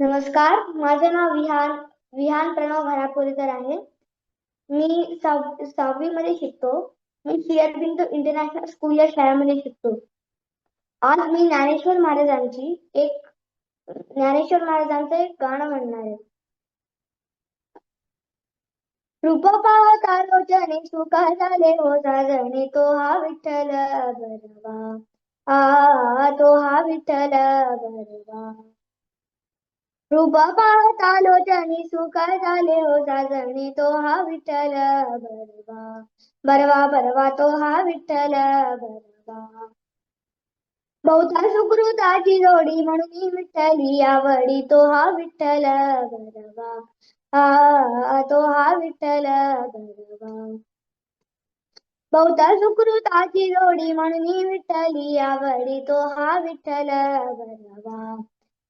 नमस्कार माझं नाव विहान विहान प्रणव घरापुरेकर आहे. मी सहावी मध्ये शिकतो. मी सिअर बिंदू इंटरनॅशनल स्कूल या शाळेमध्ये शिकतो. आज मी ज्ञानेश्वर महाराजांची एक ज्ञानेश्वर महाराजांचं एक गाणं म्हणणार आहे. रूप पाहता लोचने सुखा झाले हो साजणे तो हा विठ्ठल बरवा आ तो हा विठ्ठल बरवा रूप पाहता लोचनी सुख झाले हो साजणी तो हा विठ्ठल बरवा बरवा बरवा तो हा विठ्ठल बरवा बहुता सुकृताची जोडी म्हणून विठ्ठली आवडी तो हा विठ्ठल बरवा आ तो हा विठ्ठल बरवा बहुता सुकृताची जोडी म्हणून विठ्ठली आवडी तो हा विठ्ठल बरवा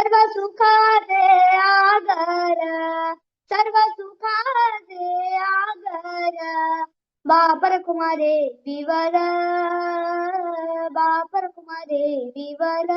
सर्व सुखाचे आगर सर्व सुखाचे आगर बापर कुमारे विवर बापर कुमारे विवर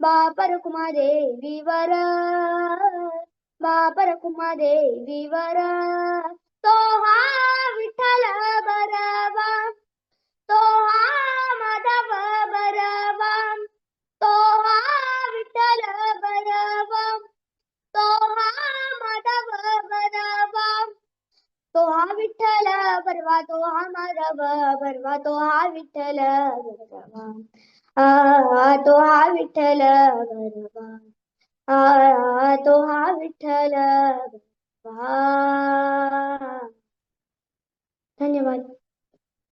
बापर कुमारे विवर बापर कुमारे विवर तो हा विठ्ठल तो हा विठ्ठल बरवा तो हा माधव बरवा तो हा विठ्ठल बरवा तो हा विठ्ठल बरवा तो हा विठ्ठल धन्यवाद.